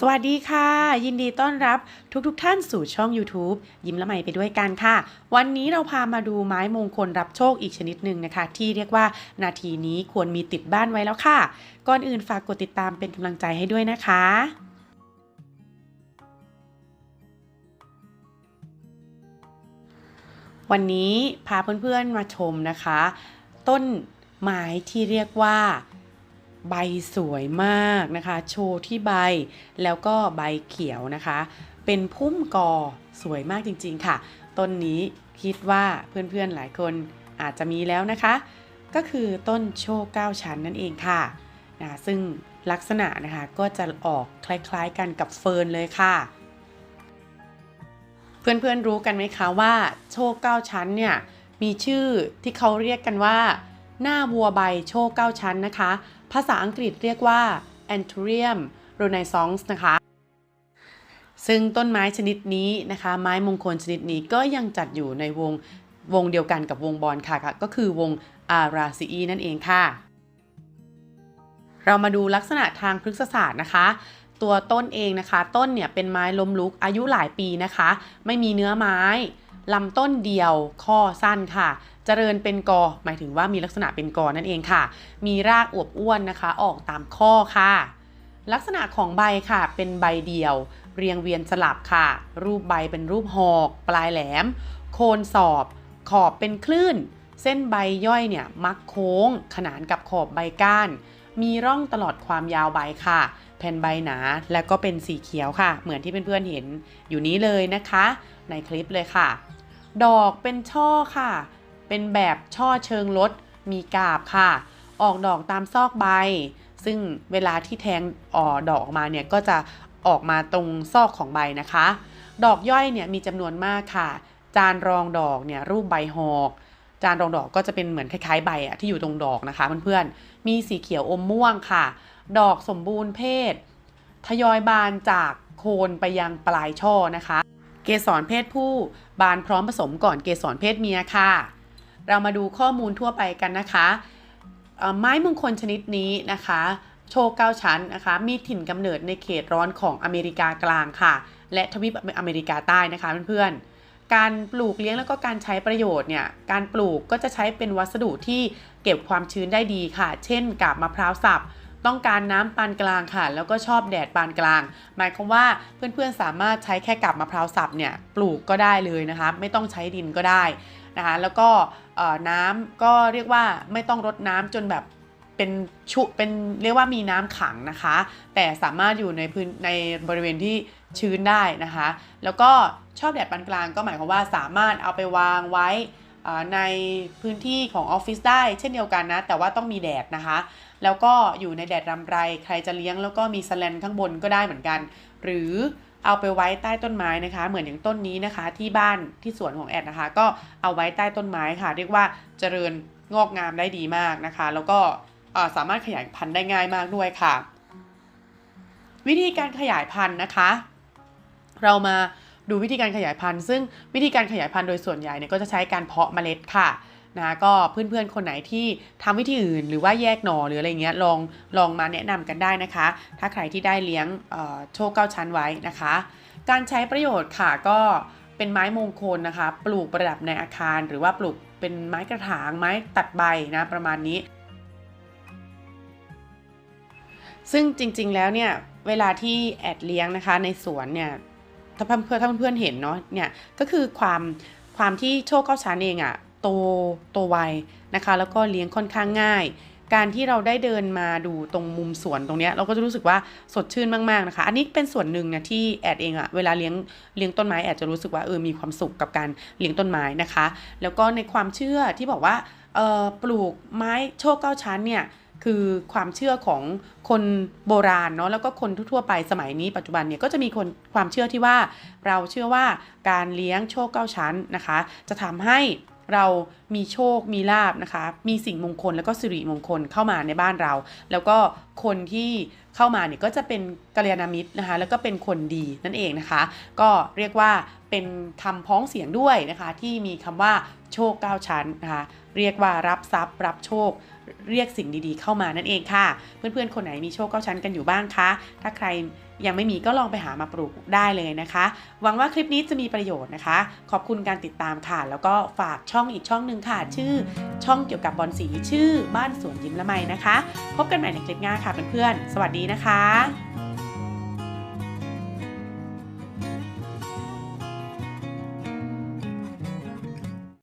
สวัสดีค่ะ ยินดีต้อนรับทุกๆทท่านสู่ช่อง YouTube ยิ้มละไมไปด้วยกันค่ะ วันนี้เราพามาดูไม้มงคลรับโชคอีกชนิดหนึ่งนะคะ ที่เรียกว่านาทีนี้ควรมีติดบ้านไว้แล้วค่ะ ก่อนอื่นฝากกดติดตามเป็นกำลังใจให้ด้วยนะคะวันนี้พาเพื่อนๆมาชมนะคะ ต้นไม้ที่เรียกว่า ใบสวยมากนะคะ โชว์ที่ใบแล้วก็ใบเขียวนะคะ เป็นพุ่มกอสวยมากจริงๆค่ะ ต้นนี้คิดว่าเพื่อนๆหลายคนอาจจะมีแล้วนะคะ ก็คือต้นโชคเก้าชั้นนั่นเองค่ะนะซึ่งลักษณะนะคะก็จะออกคล้ายๆกันกับเฟิร์นเลยค่ะ เพื่อนๆรู้กันไหมคะว่าโชคเก้าชั้นเนี่ยมีชื่อที่เขาเรียกกันว่า หน้าวัวใบโชคเก้าชั้นนะคะ ภาษาอังกฤษเรียกว่า Anthurium renaissance นะคะ ซึ่งต้นไม้ชนิดนี้นะคะ ไม้มงคลชนิดนี้ก็ยังจัดอยู่ในวงวงเดียวกันกับวงบอลค่ะ ก็คือวงอาราซีอีนั่นเองค่ะ เรามาดูลักษณะทางพฤกษศาสตร์นะคะ ตัวต้นเองนะคะ ต้นเนี่ยเป็นไม้ล้มลุกอายุหลายปีนะคะ ไม่มีเนื้อไม้ ลำต้นเดียวข้อสั้นค่ะ เจริญเป็นกอ หมายถึงว่ามีลักษณะเป็นกอนั่นเองค่ะ มีรากอวบอ้วนนะคะ ออกตามข้อค่ะ ลักษณะของใบค่ะ เป็นใบเดียว เรียงเวียนสลับค่ะ รูปใบเป็นรูปหอก ปลายแหลม โคนสอบ ขอบเป็นคลื่น เส้นใบย่อยเนี่ยมักโค้ง ขนานกับขอบใบก้าน มีร่องตลอดความยาวใบค่ะแผ่นใบหนาและก็เป็นสีเขียวค่ะ เหมือนที่เพื่อนๆเห็นอยู่นี้เลยนะคะ ในคลิปเลยค่ะ ดอกเป็นช่อค่ะ เป็นแบบช่อเชิงลดมีกาบค่ะ ออกดอกตามซอกใบ ซึ่งเวลาที่แทงออดอกออกมาเนี่ยก็จะออกมาตรงซอกของใบนะคะ ดอกย่อยเนี่ยมีจำนวนมากค่ะ จานรองดอกเนี่ยรูปใบหอกจานรองดอกก็จะเป็นเหมือนคล้ายๆใบอะที่อยู่ตรงดอกนะคะเพื่อนๆ มีสีเขียวอมม่วงค่ะ ดอกสมบูรณ์เพศ ทยอยบานจากโคนไปยังปลายช่อนะคะ เกสรเพศผู้บานพร้อมผสมก่อนเกสรเพศเมียค่ะ เรามาดูข้อมูลทั่วไปกันนะคะไม้มงคลชนิดนี้นะคะ โชคเก้าชั้นนะคะ มีถิ่นกำเนิดในเขตร้อนของอเมริกากลางค่ะ และทวีปอเมริกาใต้นะคะเพื่อนๆ การปลูกเลี้ยงแล้วก็การใช้ประโยชน์เนี่ย การปลูกก็จะใช้เป็นวัสดุที่เก็บความชื้นได้ดีค่ะ เช่นกาบมะพร้าวสับ ต้องการน้ำปานกลางค่ะ แล้วก็ชอบแดดปานกลาง หมายความว่าเพื่อนๆสามารถใช้แค่กับมะพร้าวสับเนี่ยปลูกก็ได้เลยนะคะ ไม่ต้องใช้ดินก็ได้นะคะ แล้วก็น้ำก็เรียกว่าไม่ต้องรดน้ำจนแบบเป็นชุเป็นเรียกว่ามีน้ำขังนะคะ แต่สามารถอยู่ในพื้นในบริเวณที่ชื้นได้นะคะ แล้วก็ชอบแดดปานกลางก็หมายความว่าสามารถเอาไปวางไว้ ในพื้นที่ของออฟฟิศได้เช่นเดียวกันนะ แต่ว่าต้องมีแดดนะคะ แล้วก็อยู่ในแดดรำไรใครจะเลี้ยงแล้วก็มีสแลนข้างบนก็ได้เหมือนกัน หรือเอาไปไว้ใต้ต้นไม้นะคะ เหมือนอย่างต้นนี้นะคะ ที่บ้านที่สวนของแอดนะคะ ก็เอาไว้ใต้ต้นไม้ค่ะ เรียกว่าเจริญงอกงามได้ดีมากนะคะ แล้วก็สามารถขยายพันธุ์ได้ง่ายมากด้วยค่ะ วิธีการขยายพันธุ์นะคะ เรามา ดูวิธีการขยายพันธุ์ ซึ่งวิธีการขยายพันธุ์โดยส่วนใหญ่เนี่ยก็จะใช้การเพาะเมล็ดค่ะนะก็เพื่อนๆ คนไหนที่ทำวิธีอื่น หรือว่าแยกหน่อหรืออะไรเงี้ยลองลองมาแนะนำกันได้นะคะ ถ้าใครที่ได้เลี้ยงโชคเก้าชั้นไว้นะคะ การใช้ประโยชน์ค่ะก็เป็นไม้มงคลนะคะ ปลูกประดับในอาคาร หรือว่าปลูกเป็นไม้กระถางไม้ตัดใบนะประมาณนี้ ซึ่งจริงๆแล้วเนี่ยเวลาที่แอดเลี้ยงนะคะในสวนเนี่ย ถ้าเพื่อนถ้าเพื่อนๆเห็นเนาะเนี่ยก็คือความความที่โชคเก้าชั้นเองอะโตโตไวนะคะ แล้วก็เลี้ยงค่อนข้างง่าย การที่เราได้เดินมาดูตรงมุมสวนตรงเนี้ยเราก็จะรู้สึกว่าสดชื่นมากๆนะคะ อันนี้เป็นส่วนหนึ่งนะที่แอดเองอะเวลาเลี้ยงเลี้ยงต้นไม้แอดจะรู้สึกว่าเออมีความสุขกับการเลี้ยงต้นไม้นะคะ แล้วก็ในความเชื่อที่บอกว่าเออปลูกไม้โชคเก้าชั้นเนี่ย คือความเชื่อของคนโบราณเนาะแล้วก็คนทั่วไปสมัยนี้ปัจจุบันเนี่ยก็จะมีคนความเชื่อที่ว่าเราเชื่อว่าการเลี้ยงโชคเก้าชั้นนะคะ จะทำให้เรามีโชค มีลาบนะคะ มีสิ่งมงคลแล้วก็สิริมงคลเข้ามาในบ้านเรา แล้วก็คนที่เข้ามาเนี่ยก็จะเป็นกัลยาณมิตรนะคะ แล้วก็เป็นคนดีนั่นเองนะคะ ก็เรียกว่าเป็นคำพ้องเสียงด้วยนะคะ ที่มีคำว่าโชคเก้าชั้นนะคะ เรียกว่ารับทรัพย์ รับโชค เรียกสิ่งดีๆเข้ามานั่นเองค่ะ เพื่อนๆ คนไหนมีโชคเก้าชั้นกันอยู่บ้างคะ ถ้าใครยังไม่มีก็ลองไปหามาปลูกได้เลยนะคะ หวังว่าคลิปนี้จะมีประโยชน์นะคะ ขอบคุณการติดตามค่ะ แล้วก็ฝากช่องอีกช่องหนึ่งค่ะ ชื่อช่องเกี่ยวกับบอลสีชื่อบ้านสวนยิ้มละไมนะคะ พบกันใหม่ในคลิปหน้าค่ะเพื่อนๆ สวัสดีนะคะ